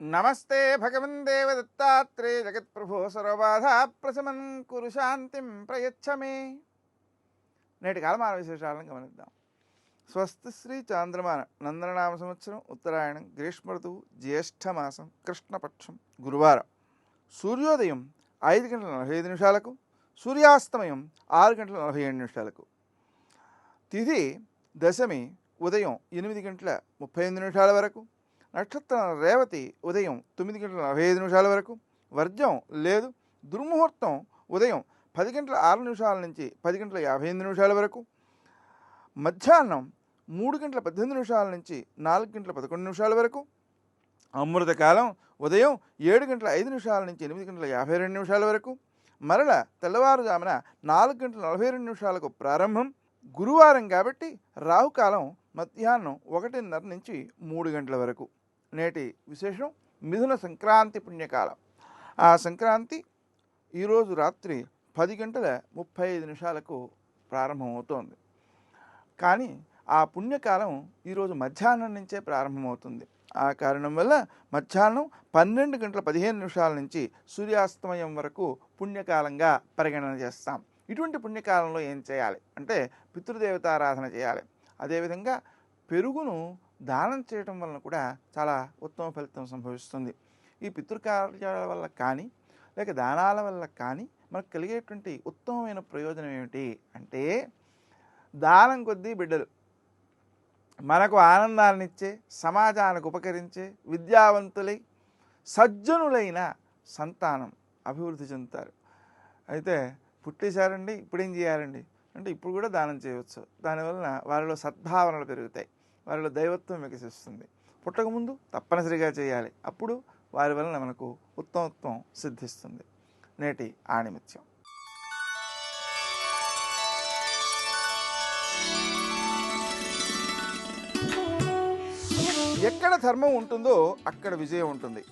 నమస్తే భగవన్ దేవ దత్తాత్రేయ జగత్ప్రభో సర్వబాధ ప్రశమన్ కురు శాంతిం ప్రయచ్చమే. నేటి కాలమాన విశేషాలను గమనిద్దాం. స్వస్తి శ్రీ చాంద్రమాన నందననామ సంవత్సరం ఉత్తరాయణం గ్రీష్మ ఋతువు జ్యేష్ఠమాసం కృష్ణపక్షం గురువారం. సూర్యోదయం ఐదు గంటల నలభై ఐదు నిమిషాలకు సూర్యాస్తమయం ఆరు గంటల నలభై ఏడు నిమిషాలకు. తిథి దశమి ఉదయం ఎనిమిది గంటల ముప్పై ఎనిమిది నిమిషాల వరకు నక్షత్రం రేవతి ఉదయం తొమ్మిది గంటల నలభై ఐదు నిమిషాల వరకు వర్జం లేదు దుర్ముహూర్తం ఉదయం పది గంటల ఆరు నిమిషాల నుంచి పది గంటల యాభై ఎనిమిది నిమిషాల వరకు మధ్యాహ్నం మూడు గంటల పద్దెనిమిది నిమిషాల నుంచి నాలుగు గంటల పదకొండు నిమిషాల వరకు అమృతకాలం ఉదయం ఏడు గంటల ఐదు నిమిషాల నుంచి ఎనిమిది గంటల యాభై రెండు నిమిషాల వరకు మరల తెల్లవారుజామున నాలుగు గంటల నలభై రెండు నిమిషాలకు ప్రారంభం గురువారం కాబట్టి రాహుకాలం మధ్యాహ్నం ఒకటిన్నర నుంచి మూడు గంటల వరకు. నేటి విశేషం మిథున సంక్రాంతి పుణ్యకాలం. ఆ సంక్రాంతి ఈరోజు రాత్రి పది గంటల ముప్పై ఐదు నిమిషాలకు ప్రారంభమవుతోంది. కానీ ఆ పుణ్యకాలం ఈరోజు మధ్యాహ్నం నుంచే ప్రారంభమవుతుంది. ఆ కారణం వల్ల మధ్యాహ్నం పన్నెండు గంటల పదిహేను నిమిషాల నుంచి సూర్యాస్తమయం వరకు పుణ్యకాలంగా పరిగణన చేస్తాం. ఇటువంటి పుణ్యకాలంలో ఏం చేయాలి? అంటే పితృదేవతారాధన చేయాలి. అదేవిధంగా పెరుగును దానం చేయటం వలన కూడా చాలా ఉత్తమ ఫలితం సంభవిస్తుంది. ఈ పితృకార్యాల వల్ల కానీ లేక దానాల వల్ల కానీ మనకు కలిగేటువంటి ఉత్తమమైన ప్రయోజనం ఏమిటి అంటే దానం కొద్దీ బిడ్డలు మనకు ఆనందాన్నిచ్చే సమాజానికి ఉపకరించే విద్యావంతులై సజ్జనులైన సంతానం అభివృద్ధి చెందుతారు. అయితే పుట్టేశారండి ఇప్పుడేం చేయాలండి? అంటే ఇప్పుడు కూడా దానం చేయవచ్చు. దానివలన వారిలో సద్భావనలు పెరుగుతాయి. వారిలో దైవత్వం వికసిస్తుంది. పుట్టకముందు తప్పనిసరిగా చేయాలి. అప్పుడు వారి వలన మనకు ఉత్తమత్వం సిద్ధిస్తుంది. నేటి ఆణిమిత్యం. ఎక్కడ ధర్మం ఉంటుందో అక్కడ విజయం ఉంటుంది.